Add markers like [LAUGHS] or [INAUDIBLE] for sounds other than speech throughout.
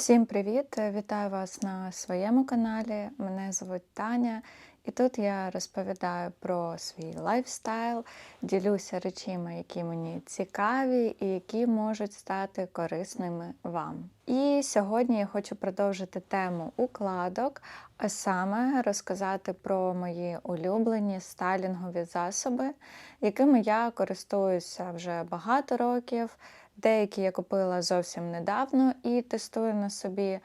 Всім привіт! Вітаю вас на своєму каналі. Мене звуть Таня, і тут я розповідаю про свій лайфстайл, ділюся речами, які мені цікаві і які можуть стати корисними вам. І сьогодні я хочу продовжити тему укладок, а саме розказати про мої улюблені стайлінгові засоби, якими я користуюся вже багато років. Деякі я купила зовсім недавно і тестую на собі.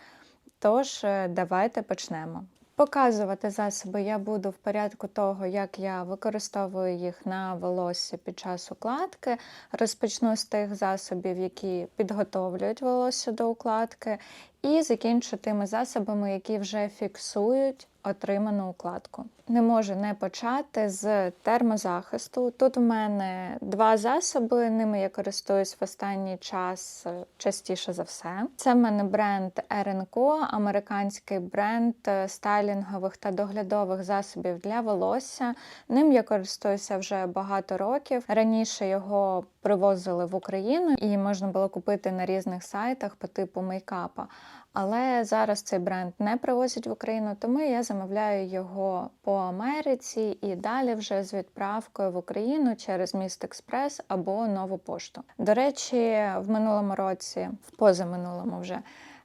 Тож, е, давайте почнемо. Показувати засоби я буду в порядку того, як я використовую їх на волосся під час укладки. Розпочну з тих засобів, які підготовлюють волосся до укладки, і закінчу тими засобами, які вже фіксують отриману укладку. Не можу не почати з термозахисту. Тут у мене два засоби, ними я користуюсь в останній час е, частіше за все. Це в мене бренд RNCO, американський бренд е, стайлінгових та доглядових засобів для волосся. Ним я користуюся вже багато років. Раніше його привозили в Україну і можна було купити на різних сайтах по типу мейкапа. Але зараз цей бренд не привозять в Україну, тому я замовляю його по Америці і далі вже з відправкою в Україну через Міст Експрес або нову пошту. До речі, в минулому році, в позаминулому вже.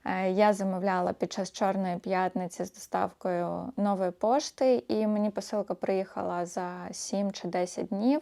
е, Я замовляла під час Чорної п'ятниці з доставкою нової пошти, і мені посилка приїхала за 7 чи 10 днів.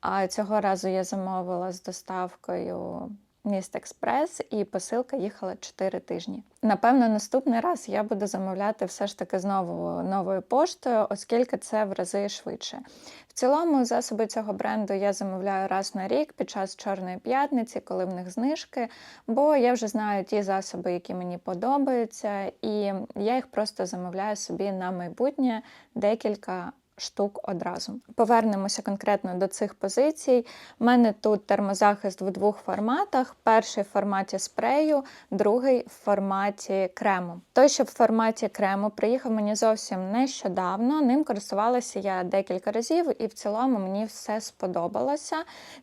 А цього разу я замовила з доставкою Міст Експрес, і посилка їхала 4 тижні. Напевно, наступний раз я буду замовляти все ж таки знову новою поштою, оскільки це в рази швидше. В цілому, засоби цього бренду я замовляю раз на рік під час Чорної п'ятниці, коли в них знижки, бо я вже знаю ті засоби, які мені подобаються, і я їх просто замовляю собі на майбутнє декілька штук одразу. Повернемося конкретно до цих позицій. У мене тут термозахист в двох форматах: перший в форматі спрею, другий в форматі крему. Той, що в форматі крему, приїхав мені зовсім нещодавно. Ним користувалася я декілька разів, і в цілому мені все сподобалося.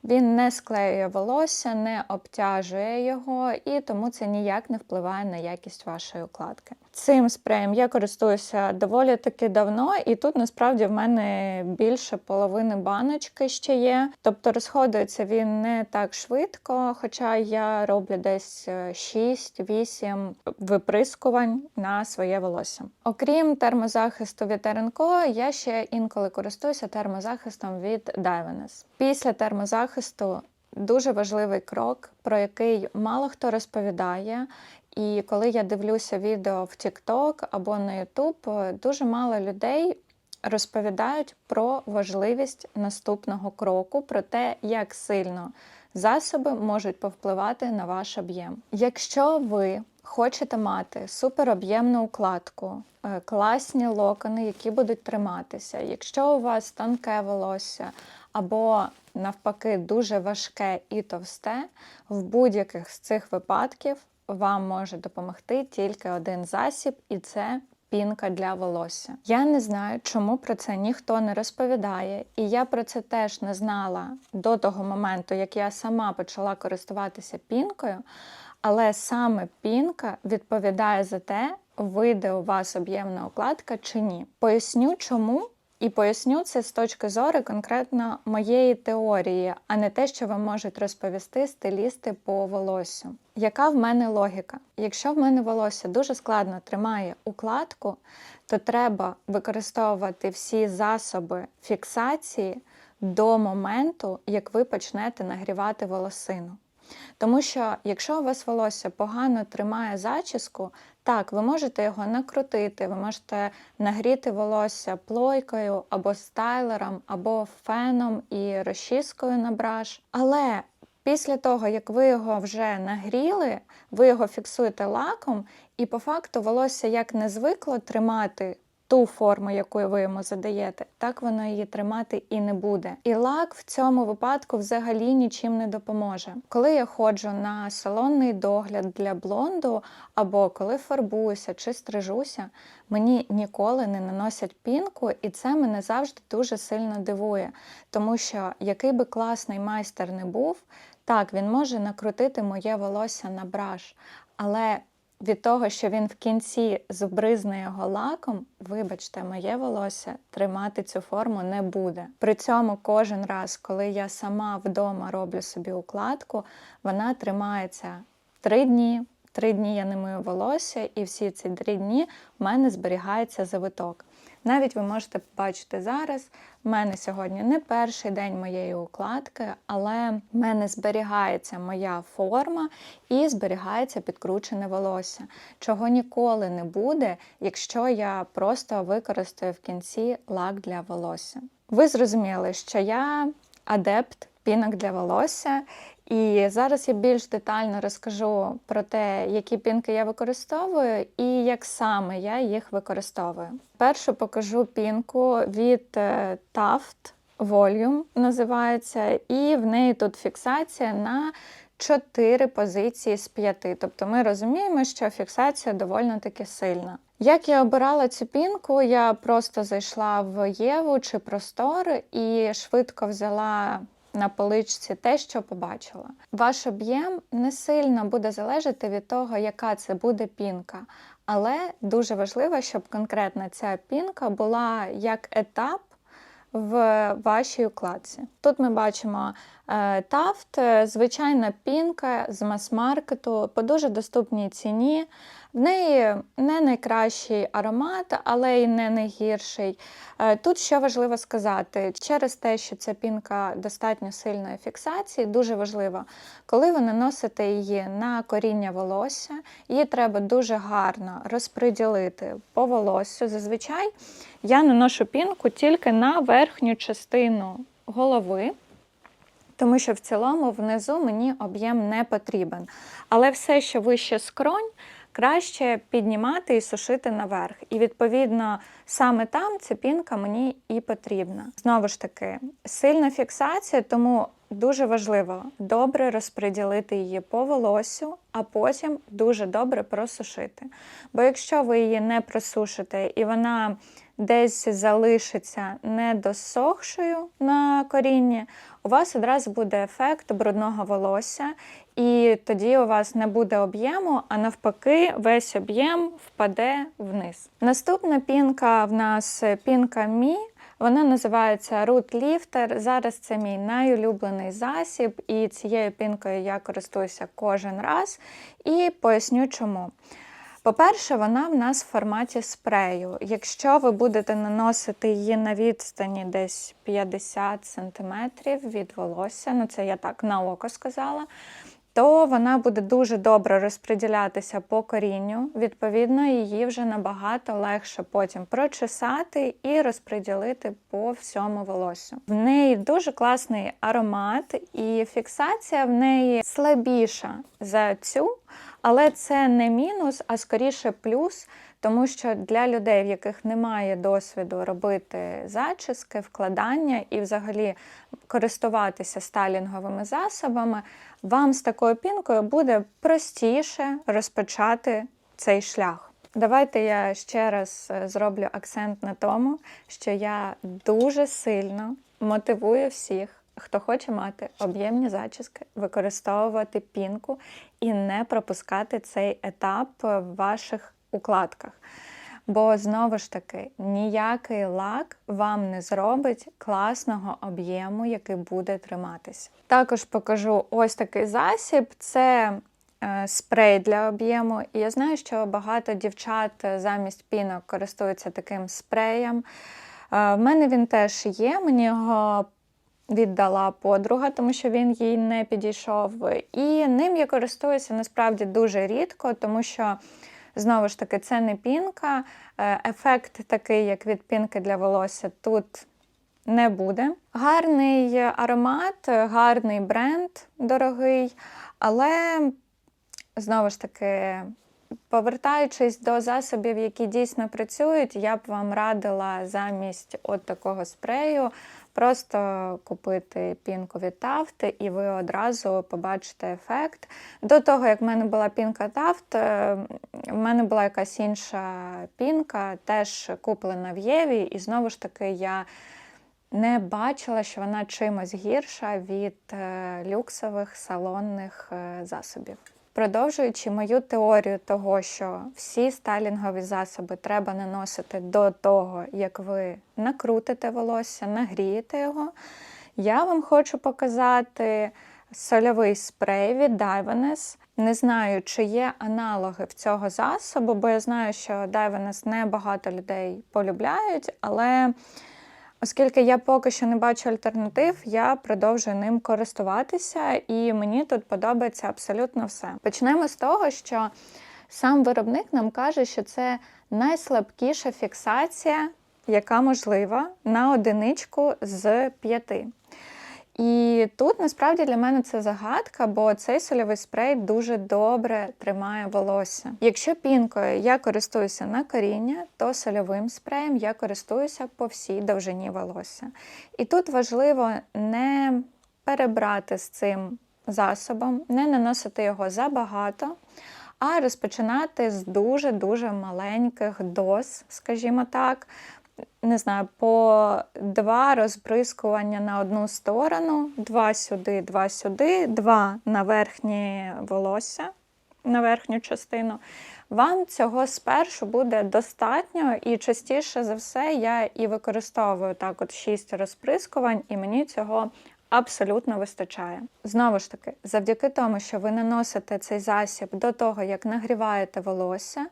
Він не склеює волосся, не обтяжує його, і тому це ніяк не впливає на якість вашої укладки. Цим спреєм я користуюся доволі таки давно, і тут насправді в мене більше половини баночки ще є. Тобто розходується він не так швидко, хоча я роблю десь е, 6-8 виприскувань на своє волосся. Окрім термозахисту від RNCO, я ще інколи користуюся термозахистом від Divanes. Після термозахисту дуже важливий крок, про який мало хто розповідає. І коли я дивлюся відео в TikTok або на YouTube, дуже мало людей розповідають про важливість наступного кроку, про те, як сильно засоби можуть повпливати на ваш об'єм. Якщо ви хочете мати супероб'ємну укладку, е, класні локони, які будуть триматися, якщо у вас тонке волосся або навпаки дуже важке і товсте, в будь-яких з цих випадків вам може допомогти тільки один засіб, і це пінка для волосся. Я не знаю, чому про це ніхто не розповідає, і я про це теж не знала до того моменту, як я сама почала користуватися пінкою. Але саме пінка відповідає за те, вийде у вас об'ємна укладка чи ні. Поясню, чому. І поясню це з точки зору конкретно моєї теорії, а не те, що вам можуть розповісти стилісти по волосю. Яка в мене логіка? Якщо в мене волосся дуже складно тримає укладку, то треба використовувати всі засоби фіксації до моменту, як ви почнете нагрівати волосину. Тому що, якщо у вас волосся погано тримає зачіску, так, ви можете його накрутити, ви можете нагріти волосся плойкою або стайлером, або феном і розчіскою на браш. Але після того, як ви його вже нагріли, ви його фіксуєте лаком, і по факту волосся як не звикло тримати ту форму, яку ви йому задаєте, так воно її тримати і не буде. І лак в цьому випадку взагалі нічим не допоможе. Коли я ходжу на салонний догляд для блонду, або коли фарбуюся чи стрижуся, мені ніколи не наносять пінку, і це мене завжди дуже сильно дивує, тому що який би класний майстер не був, так він може накрутити моє волосся на браш, але від того, що він в кінці збризне його лаком, вибачте, моє волосся тримати цю форму не буде. При цьому кожен раз, коли я сама вдома роблю собі укладку, вона тримається три дні. Три дні я не мию волосся, і всі ці три дні в мене зберігається завиток. Навіть ви можете побачити зараз, в мене сьогодні не перший день моєї укладки, але в мене зберігається моя форма і зберігається підкручене волосся, чого ніколи не буде, якщо я просто використаю в кінці лак для волосся. Ви зрозуміли, що я адепт пінок для волосся. І зараз я більш детально розкажу про те, які пінки я використовую і як саме я їх використовую. Першу покажу пінку від е, Taft Volume називається, і в неї тут фіксація на 4 позиції з 5. Тобто ми розуміємо, що фіксація доволі таки сильна. Як я обирала цю пінку, я просто зайшла в Єву чи простор і швидко взяла на поличці те, що побачила. Ваш об'єм не сильно буде залежати від того, яка це буде пінка. Але дуже важливо, щоб конкретно ця пінка була як етап в вашій укладці. Тут ми бачимо тафт, е, звичайна пінка з мас-маркету по дуже доступній ціні. В неї не найкращий аромат, але й не найгірший. Е, Тут що важливо сказати, через те, що ця пінка достатньо сильної фіксації, дуже важливо, коли ви наносите її на коріння волосся, її треба дуже гарно розподілити по волоссю. Зазвичай я наношу пінку тільки на верхню частину голови. Тому що в цілому внизу мені об'єм не потрібен. Але все, що вище скронь, краще піднімати і сушити наверх. І відповідно саме там ця пінка мені і потрібна. Знову ж таки, сильна фіксація, тому дуже важливо добре розподілити її по волосю, а потім дуже добре просушити. Бо якщо ви її не просушите і вона десь залишиться недосохшою на корінні, у вас одразу буде ефект брудного волосся, і тоді у вас не буде об'єму, а навпаки, весь об'єм впаде вниз. Наступна пінка в нас пінка Мі. Вона називається Root Lifter. Зараз це мій найулюблений засіб, і цією пінкою я користуюся кожен раз. І поясню чому. По-перше, вона в нас в форматі спрею. Якщо ви будете наносити її на відстані десь 50 см від волосся, ну це я так на око сказала, то вона буде дуже добре розподілятися по корінню. Відповідно, її вже набагато легше потім прочесати і розподілити по всьому волосю. В неї дуже класний аромат, і фіксація в неї слабіша за цю. Але це не мінус, а скоріше плюс, тому що для людей, в яких немає досвіду робити зачіски, вкладання і взагалі користуватися стайлінговими засобами, вам з такою пінкою буде простіше розпочати цей шлях. Давайте я ще раз е, зроблю акцент на тому, що я дуже сильно мотивую всіх хто хоче мати об'ємні зачіски, використовувати пінку і не пропускати цей етап в ваших укладках. Бо знову ж таки, ніякий лак вам не зробить класного об'єму, який буде триматися. Також покажу ось такий засіб: це е, спрей для об'єму. І я знаю, що багато дівчат замість пінок користуються таким спреєм. Е, в мене він теж є, мені його віддала подруга, тому що він їй не підійшов. І ним я користуюся насправді дуже рідко, тому що. Знову ж таки, це не пінка. Е, ефект такий, як від пінки для волосся, тут не буде. Гарний аромат, гарний бренд дорогий, але, знову ж таки, повертаючись до засобів, які дійсно працюють, я б вам радила замість от такого спрею Просто купити пінку від Тафт, і ви одразу побачите ефект. До того, як в мене була пінка Тафт, е, в мене була якась інша пінка, теж куплена в Єві, і знову ж таки я не бачила, що вона чимось гірша від е, люксових салонних е, засобів. Продовжуючи мою теорію того, що всі стайлінгові засоби треба наносити до того, як ви накрутите волосся, нагрієте його, я вам хочу показати сольовий спрей від Divanes. Не знаю, чи є аналоги в цього засобу, бо я знаю, що Divanes не багато людей полюбляють, але оскільки я поки що не бачу альтернатив, я продовжую ним користуватися, і мені тут подобається абсолютно все. Почнемо з того, що сам виробник нам каже, що це найслабкіша фіксація, яка можлива на одиничку з п'яти. І тут насправді для мене це загадка, бо цей сольовий спрей дуже добре тримає волосся. Якщо пінкою я користуюся на коріння, то сольовим спреєм я користуюся по всій довжині волосся. І тут важливо не перебрати з цим засобом, не наносити його забагато. А розпочинати з дуже-дуже маленьких доз, скажімо так, не знаю, по два розбризкування на одну сторону, два сюди, два сюди, два на верхнє волосся, на верхню частину. Вам цього спершу буде достатньо, і частіше за все я і використовую так от шість розприскувань, і мені цього абсолютно вистачає. Знову ж таки, завдяки тому, що ви наносите цей засіб до того, як нагріваєте волосся,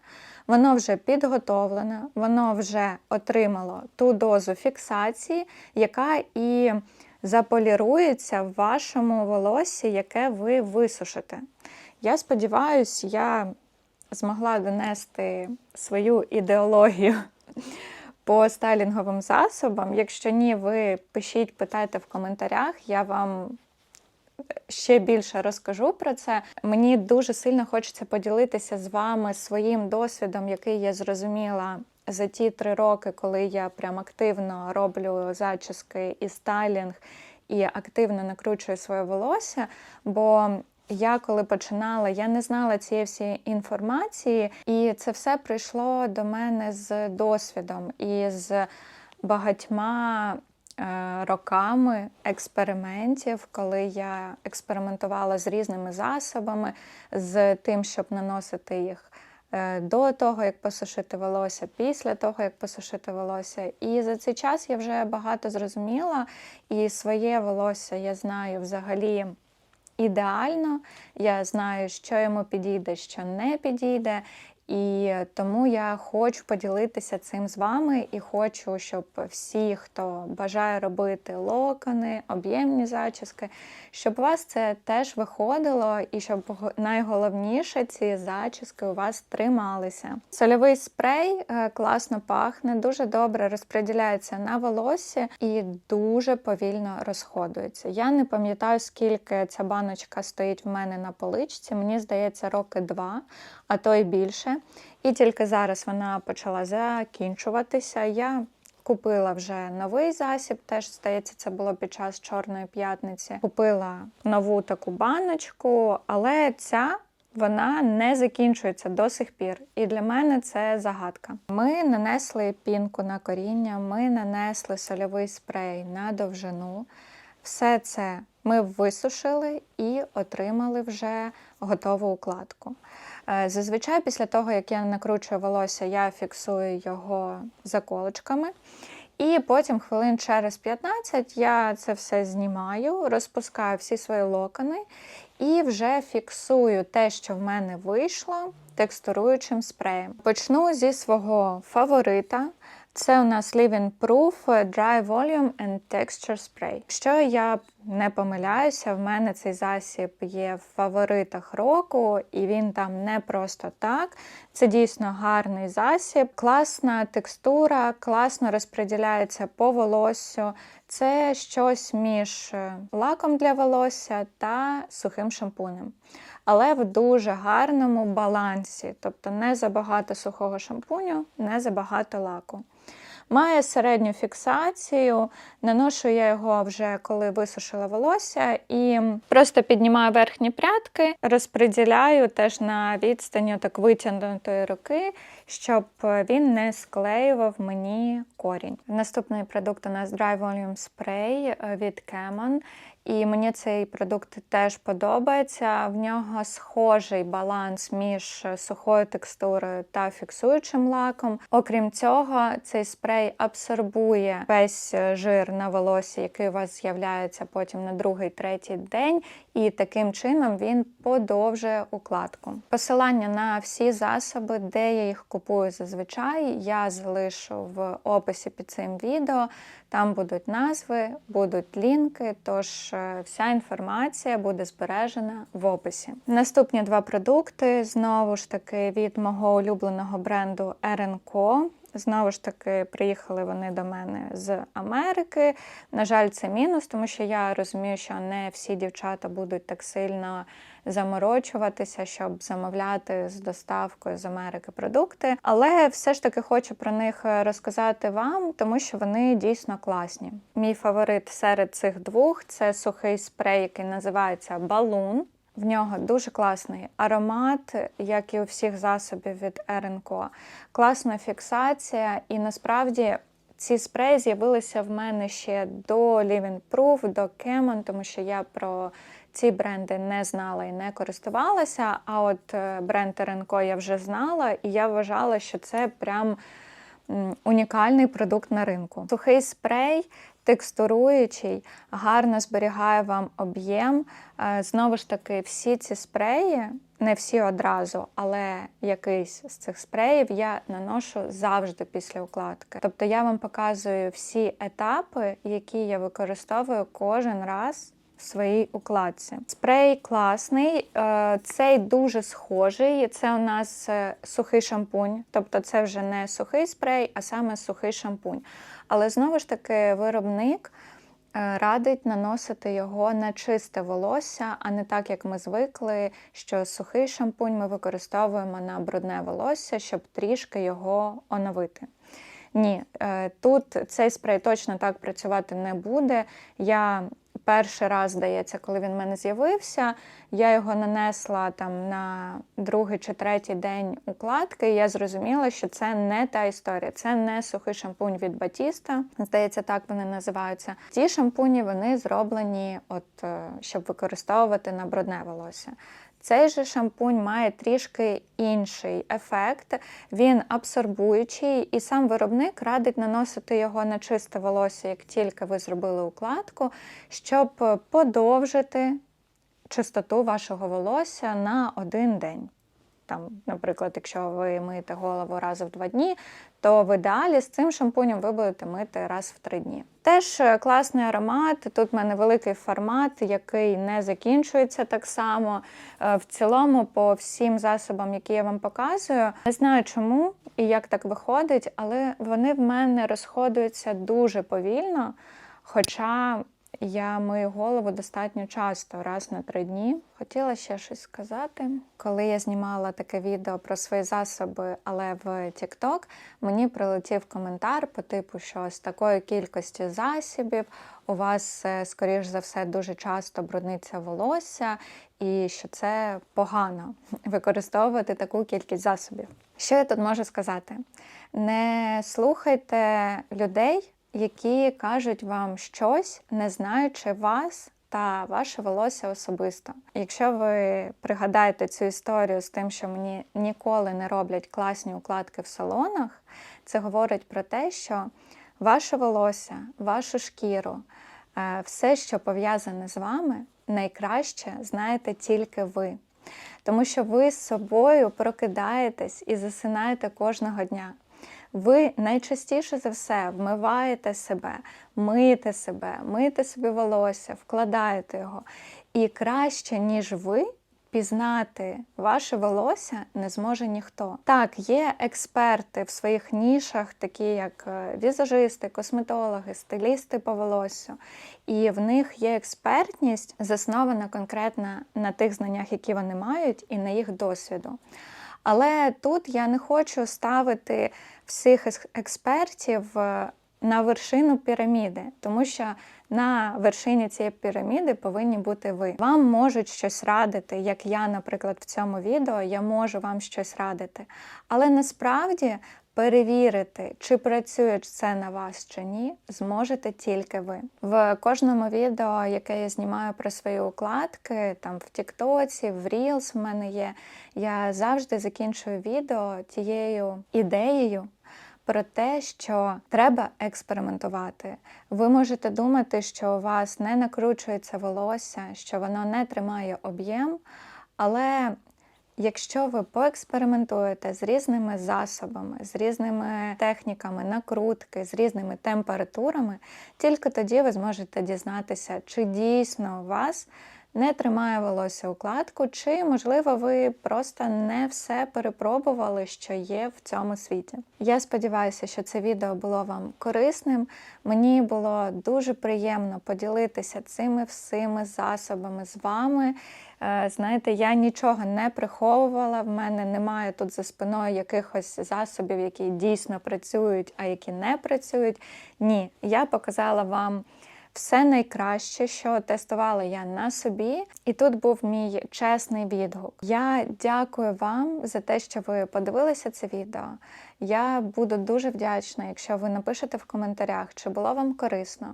воно вже підготовлене, воно вже отримало ту дозу фіксації, яка і заполірується в вашому волоссі, яке ви висушите. Я сподіваюся, я змогла донести свою ідеологію по стайлінговим засобам. Якщо ні, ви пишіть, питайте в коментарях, я вам ще більше розкажу про це. Мені дуже сильно хочеться поділитися з вами своїм досвідом, який я зрозуміла за ті три роки, коли я прям активно роблю зачіски і стайлінг, і активно накручую своє волосся. Бо я коли починала, я не знала цієї всієї інформації, і це все прийшло до мене з досвідом і з багатьма е, роками експериментів, коли я експериментувала з різними засобами, з тим, щоб наносити їх. е, До того, як посушити волосся, після того, як посушити волосся. І за цей час я вже багато зрозуміла, і своє волосся я знаю взагалі ідеально. Я знаю, що йому підійде, що не підійде. І тому я хочу поділитися цим з вами і хочу, щоб всі, хто бажає робити локони, об'ємні зачіски, щоб у вас це теж виходило, і щоб найголовніше ці зачіски у вас трималися. Сольовий спрей е, класно пахне, дуже добре розподіляється на волосі і дуже повільно розходується. Я не пам'ятаю, скільки ця баночка стоїть в мене на поличці. Мені здається, роки два, а то й більше. І тільки зараз вона почала закінчуватися. Я купила вже новий засіб, теж здається, це було під час Чорної п'ятниці. Купила нову таку баночку, але ця. Вона не закінчується до сих пір, і для мене це загадка. Ми нанесли пінку на коріння, ми нанесли сольовий спрей на довжину. Все це ми висушили і отримали вже готову укладку. Е, Зазвичай, після того, як я накручую волосся, я фіксую його заколочками. І потім, хвилин через 15, я це все знімаю, розпускаю всі свої локони і вже фіксую те, що в мене вийшло, текстуруючим спреєм. Почну зі свого фаворита. Це у нас Living Proof Dry Volume and Texture Spray. Якщо я не помиляюся, в мене цей засіб є в фаворитах року, і він там не просто так. Це дійсно гарний засіб, класна текстура, класно розподіляється по волоссю. Це щось між е, лаком для волосся та сухим шампунем. Але в дуже гарному балансі, тобто не забагато сухого шампуню, не забагато лаку. Має середню фіксацію, наношу я його вже коли висушила волосся, і просто піднімаю верхні прядки, розподіляю теж на відстані так витягнутої руки, щоб він не склеював мені корінь. Наступний продукт у нас Dry Volume Spray від Camon. І мені цей продукт теж подобається. В нього схожий баланс між сухою текстурою та фіксуючим лаком. Окрім цього, цей спрей абсорбує весь жир на волосі, який у вас з'являється потім на другий, третій день, і таким чином він подовжує укладку. Посилання на всі засоби, де я їх купую зазвичай, я залишу в описі під цим відео. Там будуть назви, будуть лінки, тож е, вся інформація буде збережена в описі. Наступні два продукти знову ж таки від мого улюбленого бренду RNCO. Знову ж таки, приїхали вони до мене з Америки. На жаль, це мінус, тому що я розумію, що не всі дівчата будуть так сильно заморочуватися, щоб замовляти з доставкою з Америки продукти. Але все ж таки хочу про них розказати вам, тому що вони дійсно класні. Мій фаворит серед цих двох це сухий спрей, який називається Балун. В нього дуже класний аромат, як і у всіх засобів від RNCO. Класна фіксація, і насправді ці спреї з'явилися в мене ще до Living Proof, до Kemon, тому що я про ці бренди не знала і не користувалася. А от е, бренд RNCO я вже знала, і я вважала, що це прям унікальний продукт на ринку. Сухий спрей. Текстуруючий, гарно зберігає вам об'єм. Е, знову ж таки, всі ці спреї, не всі одразу, але якийсь з цих спреїв я наношу завжди після укладки. Тобто я вам показую всі етапи, які я використовую кожен раз своїй укладці. Спрей класний, е, цей дуже схожий. Це у нас е, сухий шампунь, тобто це вже не сухий спрей, а саме сухий шампунь. Але знову ж таки, виробник. Е, радить наносити його на чисте волосся, а не так, як ми звикли, що сухий шампунь ми використовуємо на брудне волосся, щоб трішки його оновити. Ні, тут цей спрей точно так працювати не буде. Я перший раз, здається, коли він в мене з'явився, я його нанесла там на другий чи третій день укладки, і я зрозуміла, що це не та історія, це не сухий шампунь від Батіста. Здається, так вони називаються. Ці шампуні вони зроблені, от е, щоб використовувати на брудне волосся. Цей же шампунь має трішки інший ефект, він абсорбуючий, і сам виробник радить наносити його на чисте волосся, як тільки ви зробили укладку, щоб подовжити чистоту вашого волосся на один день. Там, Наприклад, якщо ви миєте голову раз в два дні, то в ідеалі з цим шампунем ви будете мити раз в три дні. Теж е, класний аромат. Тут в мене великий формат, який не закінчується так само. Е, в цілому, по всім засобам, які я вам показую, не знаю чому і як так виходить, але вони в мене розходуються дуже повільно. Хоча я мию голову достатньо часто, раз на три дні. Хотіла ще щось сказати. Коли я знімала таке відео про свої засоби, але в TikTok, мені прилетів коментар по типу, що з такої кількості засобів у вас, е, скоріш за все, дуже часто брудниться волосся, і що це погано [LAUGHS] використовувати таку кількість засобів. Що я тут можу сказати? Не слухайте людей які кажуть вам щось, не знаючи вас та ваше волосся особисто. Якщо ви пригадаєте цю історію з тим, що мені ніколи не роблять класні укладки в салонах, це говорить про те, що ваше волосся, вашу шкіру, е, все, що пов'язане з вами, найкраще знаєте тільки ви. Тому що ви з собою прокидаєтесь і засинаєте кожного дня ви найчастіше за все вмиваєте себе, миєте себе, миєте собі волосся, вкладаєте його. І краще, ніж ви. Пізнати ваше волосся не зможе ніхто. Так, є експерти в своїх нішах, такі як е, візажисти, косметологи, стилісти по волоссю, і в них є експертність, заснована конкретно на тих знаннях, які вони мають, і на їх досвіду. Але тут я не хочу ставити всіх експертів е, на вершину піраміди, тому що на вершині цієї піраміди повинні бути ви. Вам можуть щось радити, як я, наприклад, в цьому відео, я можу вам щось радити. Але насправді Перевірити, чи працює це на вас чи ні, зможете тільки ви. В кожному відео, яке я знімаю про свої укладки, там в Тіктоці, в Reels в мене є, я завжди закінчую відео тією ідеєю. Про те, що треба експериментувати. Ви можете думати, що у вас не накручується волосся, що воно не тримає об'єм, але Якщо ви поекспериментуєте з різними засобами, з різними техніками накрутки, з різними температурами, тільки тоді ви зможете дізнатися, чи дійсно у вас не тримає волосся укладку, чи, можливо, ви просто не все перепробували, що є в цьому світі. Я сподіваюся, що це відео було вам корисним. Мені було дуже приємно поділитися цими всіми засобами з вами. Е, Знаєте, я нічого не приховувала, в мене немає тут за спиною якихось засобів, які дійсно працюють, а які не працюють. Ні, я показала вам все найкраще, що тестувала я на собі, і тут був мій чесний відгук. Я дякую вам за те, що ви подивилися це відео. Я буду дуже вдячна, якщо ви напишете в коментарях, чи було вам корисно,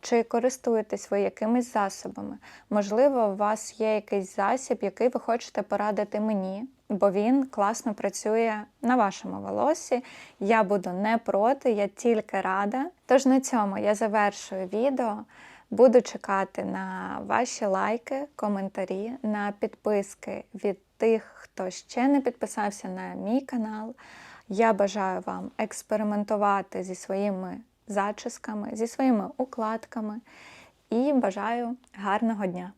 чи користуєтесь ви якимись засобами. Можливо, у вас є якийсь засіб, який ви хочете порадити мені, бо він класно працює на вашому волосі. Я буду не проти, я тільки рада. Тож на цьому я завершую відео. Буду чекати на ваші лайки, коментарі, на підписки від тих, хто ще не підписався на мій канал. Я бажаю вам експериментувати зі своїми зачісками, зі своїми укладками і бажаю гарного дня!